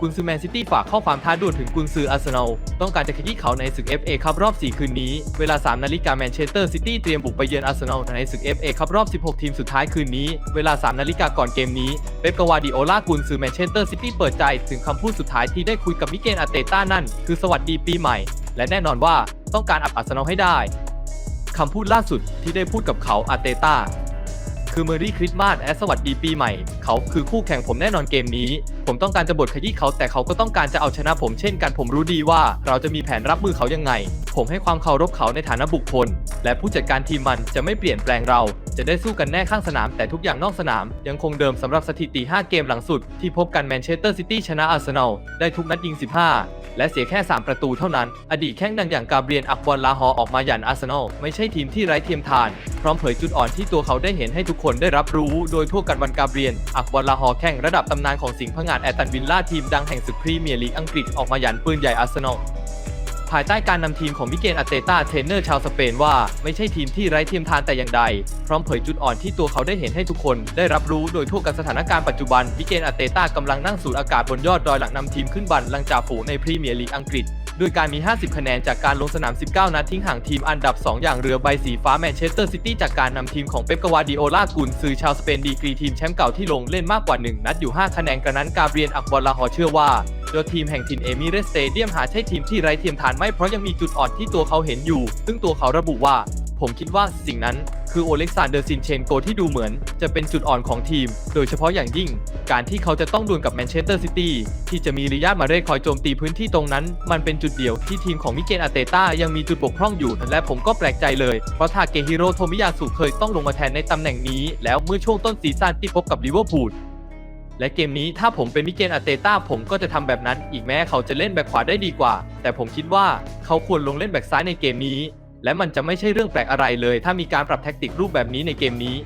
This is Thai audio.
กุนซือแมนซิตี้ฝากข้อความท้าด่วนถึงกุนซืออาร์เซนอล ต้องการจะขยี้เขาในศึก FA ครับรอบ 4 คืนนี้ เวลา 3 นาฬิกาแมนเชสเตอร์ซิตี้เตรียมบุกไปเยือนอาร์เซนอลในศึก FA ครับรอบ 16 ทีมสุดท้ายคืนนี้ เวลา 3 นาฬิกาก่อนเกมนี้ เป๊ปกวาร์ดิโอลากุนซือแมนเชสเตอร์ซิตี้เปิดใจถึงคำพูดสุดท้ายที่ได้คุยกับมิเกลอาเตต้านั่น คือสวัสดีปีใหม่ และแน่นอนว่าต้องการอับอาร์เซนอลให้ได้คำพูดล่าสุดที่ได้พูดกับเขาอาเตต้า คือเมอรี่คริสต์มาสและสวัสดีปีใหม่ เขาคือคู่แข่งผมแน่นอนเกมนี้ ผมต้องการจะบดขยี้เขาแต่เขาก็ต้องการจะเอาชนะผมเช่นกันผมรู้ดีว่า เราจะมีแผนรับมือเขายังไง ผมให้ความเคารพเขาในฐานะบุคคล และผู้จัดการทีมมันจะไม่เปลี่ยนแปลงเรา จะได้สู้กันแน่ข้างสนาม แต่ทุกอย่างนอกสนาม ยังคงเดิมสำหรับสถิติ 5 เกมหลังสุด ที่พบกันแมนเชสเตอร์ซิตี้ชนะอาร์เซนอลได้ทุกนัดยิง 15 และเสียแค่ 3 ประตูเท่านั้น อดีตแข้งดังอย่างกาเบรียนอักบอลลาฮอออกมาหยันอาร์เซนอลไม่ใช่ทีมที่ไร้เทียมทาน พร้อมเผยจุดอ่อนที่ตัวเขาได้เห็นให้ทุกคนได้รับรู้ โดยทั่วกันวันกาเบรียนอักบอลลาฮอแข่งระดับตำนานของสิงห์พงาดแอตตันวิลล่าทีมดังแห่งศึกพรีเมียร์ลีกอังกฤษออกมาหยันปืนใหญ่อาร์เซนอล ภายใต้การนำทีมของมิเกลอาเตต้าเทรนเนอร์ชาวสเปนว่าไม่ใช่ทีมที่ไร้เทียมทานแต่อย่างใด พร้อมเผยจุดอ่อนที่ตัวเขาได้เห็นให้ทุกคน ได้รับรู้โดยทั่วกันสถานการณ์ปัจจุบันมิเกลอาเตต้ากำลังนั่งสูดอากาศบนยอดดอยหลังนำทีมขึ้นบันลังจ่าฝูงในพรีเมียร์ลีกอังกฤษด้วยการมี 50 คะแนนจากการลงสนาม 19 นัดทิ้งห่างทีมอันดับ 2 อย่างเรือใบสีฟ้าแมนเชสเตอร์ซิตี้จากการนำทีมของเป๊ปกวาร์ดิโอลากุนซือชาวสเปนดีกรีทีมแชมป์เก่าที่ลงเล่นมากกว่า 1 นัดอยู่ 5 คะแนนกระนั้นกาเบรียนอักบอลลาฮอเชื่อว่า โดยทีมแห่งถิ่นเอมิเรสสเตเดียมหาใช่ทีมที่ไร้เทียมทานไม่เพราะยังมีจุดอ่อนที่ตัวเขาเห็นอยู่ ซึ่งตัวเขาระบุว่า ผมคิดว่าสิ่งนั้นคือโอเล็กซานเดอร์ซินเชนโกที่ดูเหมือน จะเป็นจุดอ่อนของทีม โดยเฉพาะอย่างยิ่ง การที่เขาจะต้องดวลกับแมนเชสเตอร์ซิตี้ที่จะมีริยาดมาเร่คอยโจมตีพื้นที่ตรงนั้น มันเป็นจุดเดียวที่ทีมของมิเกลอารเตต้ายังมีจุดบกพร่องอยู่ และผมก็แปลกใจเลย เพราะทาเกฮิโร่โทมิยาสุเคยต้องลงมาแทนในตำแหน่งนี้ แล้วเมื่อช่วงต้นซีซั่นที่พบกับลิเวอร์พูล และเกมนี้ถ้าผมเป็นมิเกลอาเตต้าผมก็จะทำแบบนั้น อีกแม้เขาจะเล่นแบ็คขวาได้ดีกว่า แต่ผมคิดว่าเขาควรลงเล่นแบ็คซ้ายในเกมนี้ และมันจะไม่ใช่เรื่องแปลกอะไรเลย ถ้ามีการปรับแท็กติกรูปแบบนี้ในเกมนี้